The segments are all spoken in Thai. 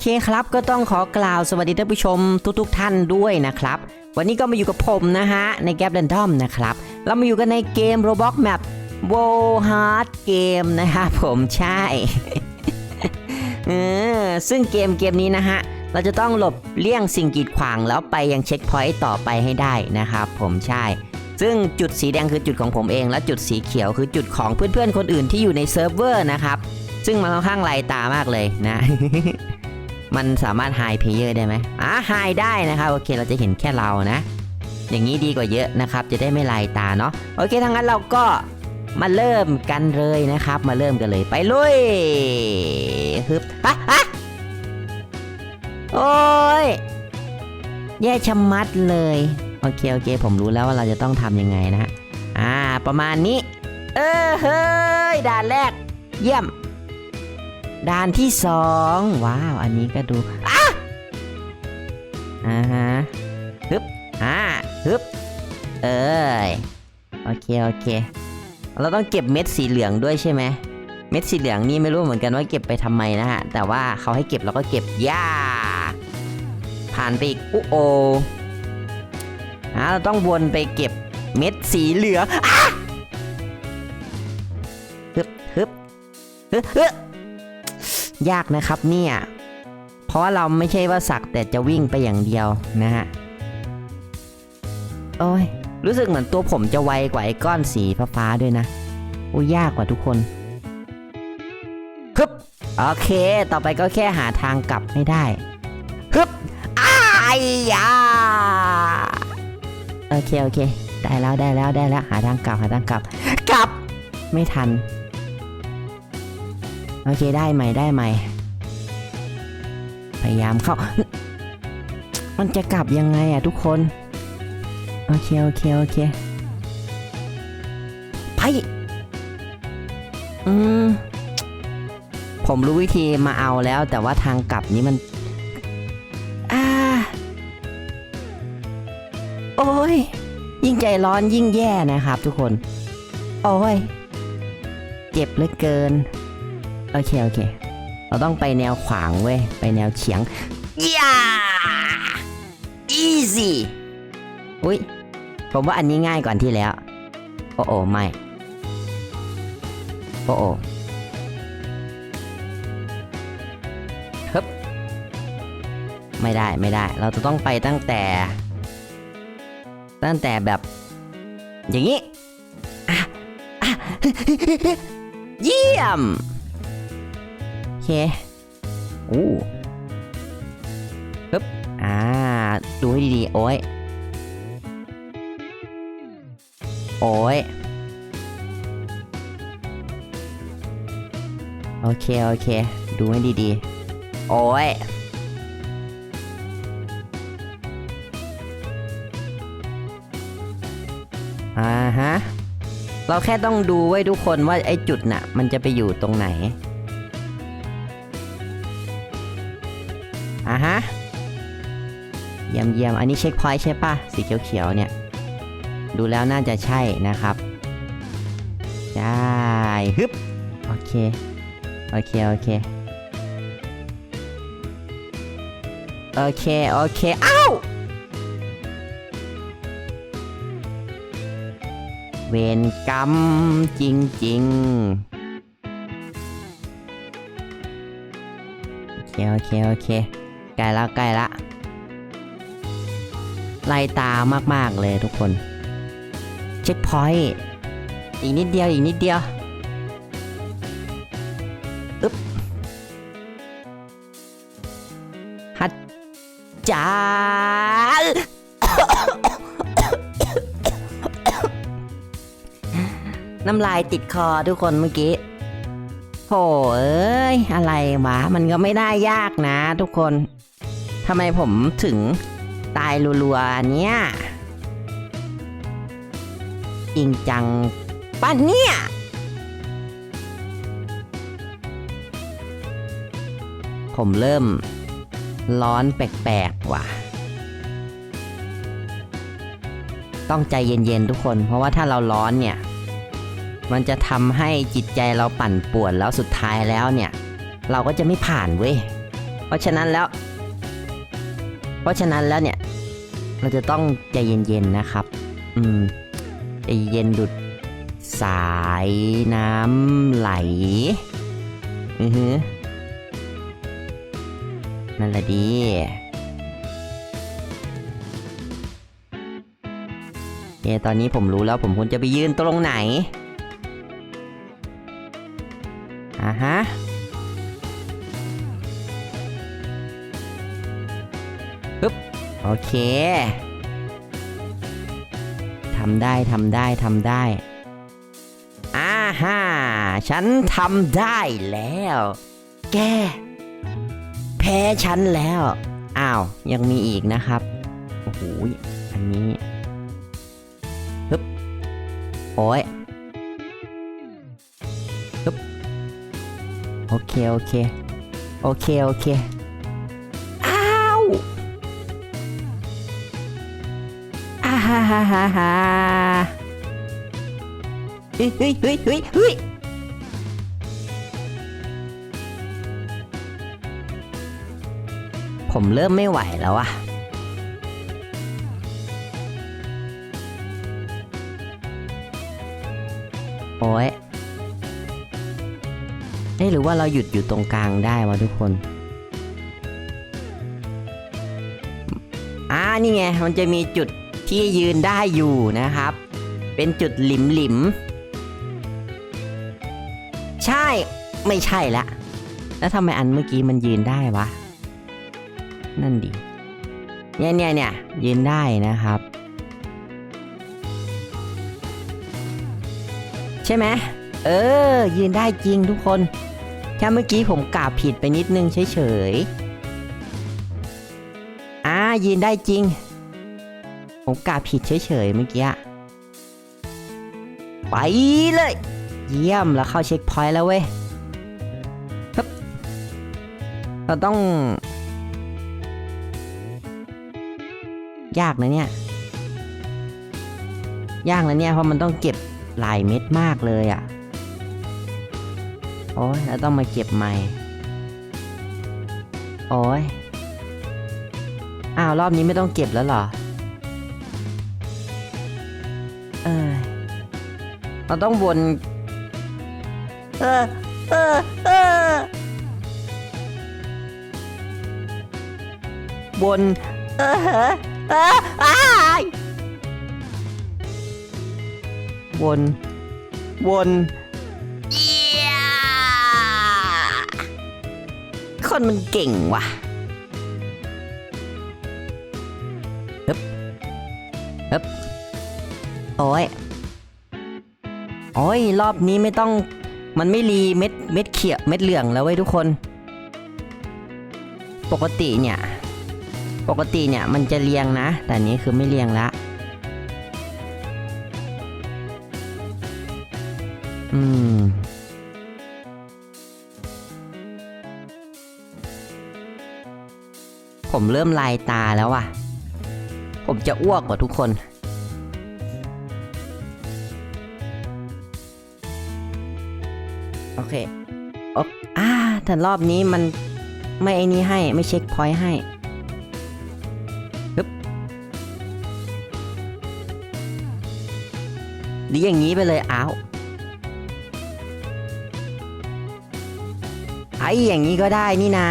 เคครับก็ต้องขอกล่าวสวัสดีท่านผู้ชมทุกๆทท่านด้วยนะครับ วันนี้ก็มาอยู่กับผมนะฮะ ในแก p เ a นทอมนะครับ เรามาอยู่กันในเกม Roblox Map w o Hard Game นะครับผมใช่เออซึ่งเกมเกมนี้นะฮะ เราจะต้องหลบเลี่ยงสิ่งกีดขวางแล้วไปยังเช็คพอยต์ต่อไปให้ได้นะครับผมใช่ ซึ่งจุดสีแดงคือจุดของผมเอง และจุดสีเขียวคือจุดของเพื่อนๆคนอื่นที่อยู่ในเซิร์ฟเวอร์นะครับซึ่งมันค่อนข้างไลตามากเลยนะ มันสามารถไฮเพเยอร์ได้ไหมอ่าไฮได้นะครับ โอเคเราจะเห็นแค่เรานะ อย่างนี้ดีกว่าเยอะนะครับ จะได้ไม่ลายตาเนาะโอเคทั้างนั้นเราก็มาเริ่มกันเลยนะครับ มาเริ่มกันเลยไปลุยฮึบฮะฮะโอ้ยแย่ชะมัดเลย โอเคโอเค ผมรู้แล้วว่าเราจะต้องทำยังไงนะฮะอ่า ประมาณนี้ เออเฮ้ยด่านแรก เยี่ยม ด่านที่สองว้าว อันนี้ก็ดูอะอ่าฮะฮึบอ่าฮึบเอ้ยโอเคโอเค เราต้องเก็บเม็ดสีเหลืองด้วยใช่ไหมเม็ดสีเหลืองนี่ไม่รู้เหมือนกันว่าเก็บไปทำไมนะฮะ แต่ว่าเขาให้เก็บเราก็เก็บย่าผ่านไปอีกอุโออ่าเราต้องวนไปเก็บเม็ดสีเหลืองอะฮึบฮึบฮึบฮึบ ยากนะครับเนี่ยเพราะว่าเราไม่ใช่ว่าสักแต่จะวิ่งไปอย่างเดียวนะฮะโอ้ยรู้สึกเหมือนตัวผมจะไวกว่าไอ้ก้อนสีฟ้าๆด้วยนะโอ้ยากกว่าทุกคนฮึบโอเค ต่อไปก็แค่หาทางกลับให้ได้ฮึบอ้ายยาโอเคโอเค ได้แล้วได้แล้วได้แล้วหาทางกลับหาทางกลับกลับไม่ทัน โอเคได้ไหมได้ไหมพยายามเข้า มันจะกลับยังไงอะทุกคน โอเค โอเค โอเค ไป อืม ผมรู้วิธีมาเอาแล้ว แต่ว่าทางกลับนี้มันอ่าโอ้ย ยิ่งใจร้อนยิ่งแย่นะครับทุกคน โอ้ย เจ็บเหลือเกิน โอเคโอเค เราต้องไปแนวขวางเว้ย ไปแนวเฉียงย่า easy อุ้ย ผมว่าอันนี้ง่ายกว่าอันที่แล้ว โอ้โอไม่ โอ้โอฮึบไม่ได้ไม่ได้ เราจะต้องไปตั้งแต่ ตั้งแต่แบบ อย่างนี้อะอะเยี่ยมโอ เคอู้ปึ๊บอ่า ดูให้ดีๆ โอ้ย โอ้ย โอเค โอเค ดูให้ดีๆ โอ้ยอ่าฮะ เราแค่ต้องดูไว้ทุกคนว่าไอ้จุดน่ะ มันจะไปอยู่ตรงไหน อ่าฮะเยี่ยมเยี่ยมอันนี้เช็คพอยต์ใช่ปะสีเขียวๆเนี่ย ดูแล้วน่าจะใช่นะครับได้ฮึบโอเค โอเค โอเค โอเค โอเค อ้าวเวรกรรมจริงๆ โอเค โอเค โอเค ใกล้ละใกล้ละไล่ตามมากๆเลยทุกคน เช็คพอยต์อีกนิดเดียวอีกนิดเดียวอึ๊บฮัดจ้าน้ำลายติดคอทุกคนเมื่อกี้โหเอ้ย อะไรวะ มันก็ไม่ได้ยากนะทุกคน ทำไมผมถึงตายรัวๆเนี่ยจริงจังป้านเนี่ย ผมเริ่มร้อนแปลกๆว่ะ ต้องใจเย็นๆทุกคน เพราะว่าถ้าเราร้อนเนี่ย มันจะทำให้จิตใจเราปั่นป่วนแล้วสุดท้ายแล้วเนี่ย เราก็จะไม่ผ่านเว้ยโราะฉะนั้นแล้ว เพราะฉะนั้นแล้วเนี่ย เราจะต้องใจเย็นๆนะครับ อืมใจเย็นดุดสายน้ำไหล อือฮึนั่นแหละดี เอตอนนี้ผมรู้แล้วผมควรจะไปยืนตรงไหนอ่าฮะ ปึ๊บโอเคทำได้ทำได้ทำได้อ่าฮ่าฉันทำได้แล้ว แก แพ้ฉันแล้ว อ้าว ยังมีอีกนะครับ โอ้โหอันนี้ฮึบโอ้ยฮึบโอเค โอเค โอเค โอเค ฮ่าฮ่าฮ่าฮ่าเฮ้ยเฮ้ยเฮ้ยเฮ้ยเฮ้ยผมเริ่มไม่ไหวแล้วอะโอ้ยเอ้หรือว่าเราหยุดอยู่ตรงกลางได้วะทุกคน อ่า นี่ไง มันจะมีจุด ที่ยืนได้อยู่นะครับ เป็นจุดหลิมหลิมๆใช่ไม่ใช่ละแล้วทำไมอันเมื่อกี้มันยืนได้วะ นั่นดิเนี่ยเนี่ยเนี่ยยืนได้นะครับ ใช่ไหมเออ ยืนได้จริงทุกคนแค่เมื่อกี้ผมกราบผิดไปนิดนึงเฉยๆอ่ายืนได้จริง ผมกาผิดเฉยๆเมื่อกี้ ไปเลย เยี่ยมแล้วเข้าเช็คพอยต์แล้วเว้ยฮึบเราต้อง ยากนะเนี่ย ยากนะเนี่ย เพราะมันต้องเก็บหลายเม็ดมากเลยอะ่ะ โอ้ยแล้วต้องมาเก็บใหม่ โอ้ยอ้าว รอบนี้ไม่ต้องเก็บแล้วเหรอ เออเราต้องวนเออเออเออบนเออเออเอออ้ายบนบนคนมันเก่งว่ะ โอ้ยโอ้ยรอบนี้ไม่ต้องมันไม่รีเม็ดเม็ดเขียวเม็ดเหลืองแล้วเว้ยทุกคน ปกติเนี่ย ปกติเนี่ยมันจะเรียงนะ แต่นี้คือไม่เรียงละอืมผมเริ่มลายตาแล้วว่ะ ผมจะอ้วกกว่าทุกคน โอเคโออ่าแต่รอบนี้มันไม่ไอ้นี้ให้ไม่เช็คพอยต์ให้ฮึบดีอย่างนี้ไปเลยอ้าวไอ้อย่างนี้ก็ได้นี่นา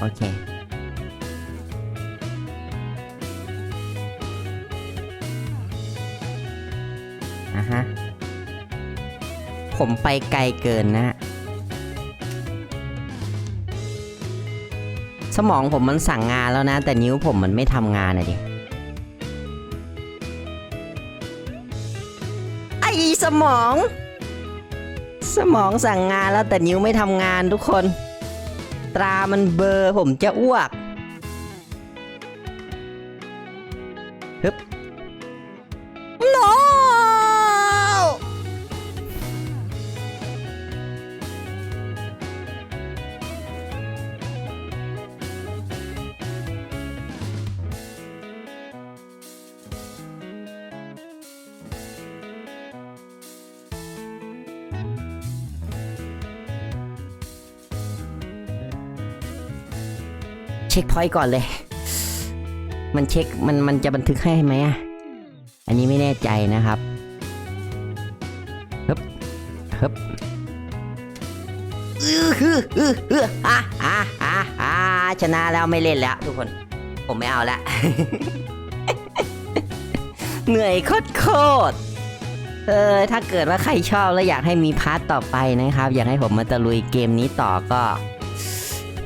โอเค ผมไปไกลเกินนะฮะสมองผมมันสั่งงานแล้วนะ แต่นิ้วผมมันไม่ทำงานอะดิไอสมอง สมองสั่งงานแล้วแต่นิ้วไม่ทำงานทุกคน ตรามันเบอร์ผมจะอ้วก เช็คพอยต์ก่อนเลย มันเช็คมันมันจะบันทึกให้ไหมอะ อันนี้ไม่แน่ใจนะครับฮึบฮึบอือฮือฮือฮือฮ่าฮ่าฮ่าฮ่าชนะแล้วไม่เล่นแล้วทุกคน ผมไม่เอาละ เหนื่อยโคตรโคตรเออถ้าเกิดว่าใครชอบแล้วอยากให้มีพาร์ทต่อไปนะครับ อยากให้ผมมาตะลุยเกมนี้ต่อก็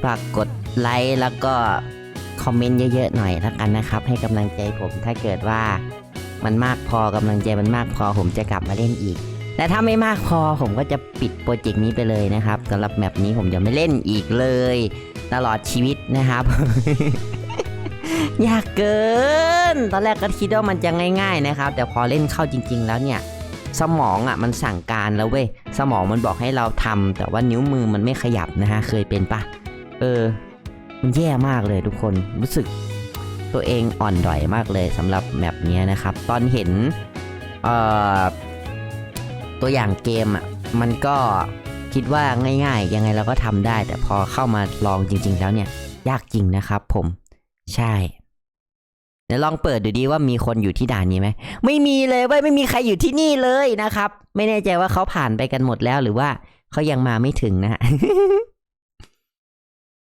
ฝากกด ไลค์แล้วก็คอมเมนต์เยอะๆหน่อยแล้วกันนะครับ ให้กำลังใจผมถ้าเกิดว่ามันมากพอกำลังใจมันมากพอผมจะกลับมาเล่นอีก แต่ถ้าไม่มากพอผมก็จะปิดโปรเจกต์นี้ไปเลยนะครับสำหรับแมปนี้ผมจะไม่เล่นอีกเลย ตลอดชีวิตนะครับ ยากเกิน ตอนแรกก็คิดว่ามันจะง่าย ๆนะครับ แต่พอเล่นเข้าจริง ๆ แล้วเนี่ย สมองอะมันสั่งการแล้วเว้ยสมองมันบอกให้เราทำแต่ว่านิ้วมือมันไม่ขยับนะฮะเคยเป็นปะเออ มันแย่มากเลยทุกคนรู้สึกตัวเองอ่อนด้อยมากเลยสำหรับแมปนี้นะครับ ตอนเห็นตัวอย่างเกมอะมันก็คิดว่าง่ายๆ ยังไงเราก็ทำได้ แต่พอเข้ามาลองจริง ๆ แล้วเนี่ย ยากจริงนะครับ ผมใช่เดี๋ยวลองเปิดดูดีว่ามีคนอยู่ที่ด่านนี้ไหมไม่มีเลยเว้ยไม่มีใครอยู่ที่นี่เลยนะครับ ไม่แน่ใจว่าเขาผ่านไปกันหมดแล้วหรือว่าเขายังมาไม่ถึงนะฮะ